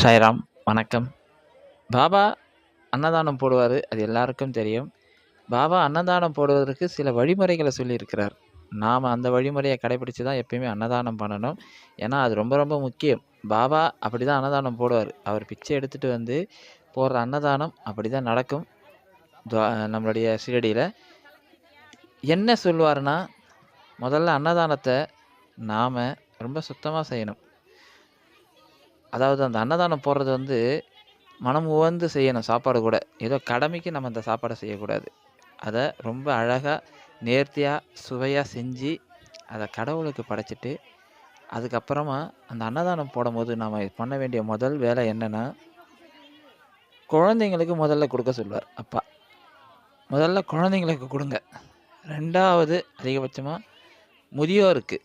சாய்ராம் வணக்கம். பாபா அன்னதானம் போடுவார் அது எல்லாருக்கும் தெரியும். பாபா அன்னதானம் போடுவதற்கு சில வழிமுறைகளை சொல்லியிருக்கிறார். நாம் அந்த வழிமுறையை கடைபிடிச்சு தான் எப்பயுமே அன்னதானம் பண்ணணும். ஏன்னா அது ரொம்ப ரொம்ப முக்கியம். பாபா அப்படி தான் அன்னதானம் போடுவார். அவர் பிச்சை எடுத்துகிட்டு வந்து போடுற அன்னதானம் அப்படி தான் நடக்கும் நம்மளுடைய சீரடியில் என்ன சொல்லுவார்னா முதல்ல அன்னதானத்தை நாம் ரொம்ப சுத்தமாக செய்யணும். அதாவது அந்த அன்னதானம் போடுறது வந்து மனம் உவந்து செய்யணும் சாப்பாடு கூட. ஏதோ கடமைக்கு நம்ம அந்த சாப்பாடை செய்யக்கூடாது. அதை ரொம்ப அழகாக நேர்த்தியாக சுவையாக செஞ்சு அதை கடவுளுக்கு படைச்சிட்டு அதுக்கப்புறமா அந்த அன்னதானம் போடும்போது நாம் பண்ண வேண்டிய முதல் வேலை என்னென்னா குழந்தைங்களுக்கு முதல்ல கொடுக்க சொல்லுவார் அப்பா. முதல்ல குழந்தைங்களுக்கு கொடுங்க. ரெண்டாவது அதிகபட்சமாக முதியோருக்கு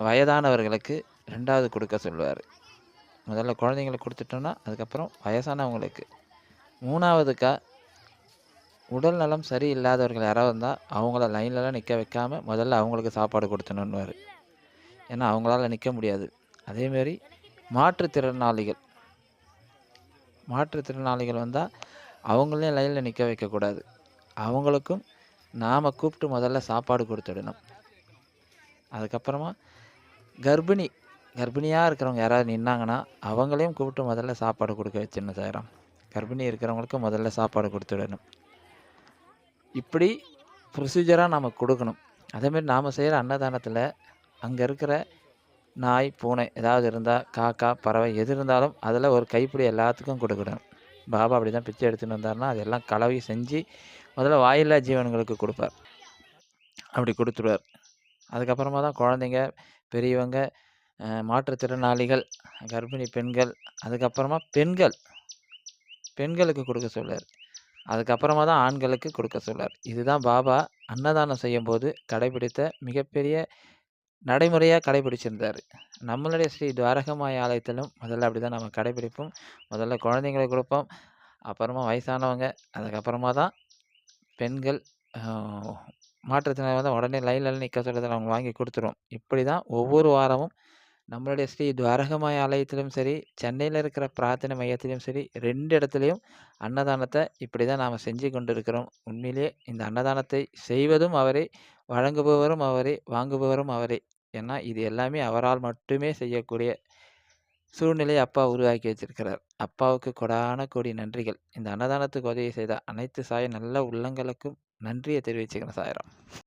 வயதானவர்களுக்கு ரெண்டாவது கொடுக்க சொல்லுவார். முதல்ல குழந்தைங்களுக்கு கொடுத்துட்டோன்னா அதுக்கப்புறம் வயசானவங்களுக்கு. மூணாவதுக்கா உடல் நலம் சரி இல்லாதவர்கள் யாராவது இருந்தால் அவங்கள லைன்லலாம் நிற்க வைக்காமல் முதல்ல அவங்களுக்கு சாப்பாடு கொடுத்துணுன்னுவார் ஏன்னா அவங்களால நிற்க முடியாது. அதேமாரி மாற்றுத்திறனாளிகள். மாற்றுத்திறனாளிகள் வந்தால் அவங்களையும் லைனில் நிற்க வைக்கக்கூடாது. அவங்களுக்கும் நாம் கூப்பிட்டு முதல்ல சாப்பாடு கொடுத்துடணும். அதுக்கப்புறமா கர்ப்பிணி கர்ப்பிணியாக இருக்கிறவங்க யாராவது நின்னாங்கன்னா அவங்களையும் கூப்பிட்டு முதல்ல சாப்பாடு கொடுக்க வச்சிடணும் சாயிரம். கர்ப்பிணி இருக்கிறவங்களுக்கு முதல்ல சாப்பாடு கொடுத்துடணும் இப்படி ப்ரொசீஜராக நம்ம கொடுக்கணும். அதேமாரி நாம் செய்கிற அன்னதானத்தில் அங்கே இருக்கிற நாய் பூனை ஏதாவது இருந்தால் காக்கா பறவை எது இருந்தாலும் அதில் ஒரு கைப்பிடி எல்லாத்துக்கும் கொடுக்கணும். பாபா அப்படி தான் பிச்சை எடுத்துகிட்டு வந்தார்னா அதெல்லாம் கலவை செஞ்சு முதல்ல வாயில்லா ஜீவன்களுக்கு கொடுப்பார். அப்படி கொடுத்துடுவார். அதுக்கப்புறமா தான் குழந்தைங்க பெரியவங்க மாற்றுத்திறனாளிகள் கர்ப்பிணி பெண்கள் அதுக்கப்புறமா பெண்கள். பெண்களுக்கு கொடுக்க சொல்லார் அதுக்கப்புறமா தான் ஆண்களுக்கு கொடுக்க சொல்லார் இதுதான் பாபா அன்னதானம் செய்யும்போது கடைபிடித்த மிகப்பெரிய நடைமுறையாக கடைபிடிச்சிருந்தார். நம்மளுடைய ஸ்ரீ துவாரகமாய ஆலயத்திலும் முதல்ல அப்படி தான் நம்ம கடைபிடிப்போம். முதல்ல குழந்தைங்களுக்கு கொடுப்போம். அப்புறமா வயசானவங்க அதுக்கப்புறமா தான் பெண்கள் மாற்றத்தினர் வந்து உடனே லைனில் நிற்க சொல்கிறத அவங்க வாங்கி கொடுத்துருவோம். இப்படி தான் ஒவ்வொரு வாரமும் நம்மளுடைய ஸ்ரீ துவாரகமாய ஆலயத்திலும் சரி சென்னையில் இருக்கிற பிரார்த்தனை மையத்திலும் சரி ரெண்டு இடத்துலையும் அன்னதானத்தை இப்படி தான் நாம் செஞ்சு கொண்டு இருக்கிறோம் இந்த அன்னதானத்தை செய்வதும் அவரே வழங்குபவரும் அவரே வாங்குபவரும் அவரே. ஏன்னா இது எல்லாமே அவரால் மட்டுமே செய்யக்கூடிய சூழ்நிலையை அப்பா உருவாக்கி வச்சிருக்கிறார். அப்பாவுக்கு கொடான கோடி நன்றிகள். இந்த அன்னதானத்துக்கு உதவி செய்த அனைத்து சாய நல்ல உள்ளங்களுக்கும் நன்றியை தெரிவிச்சுக்கிறேன் சாயரம்.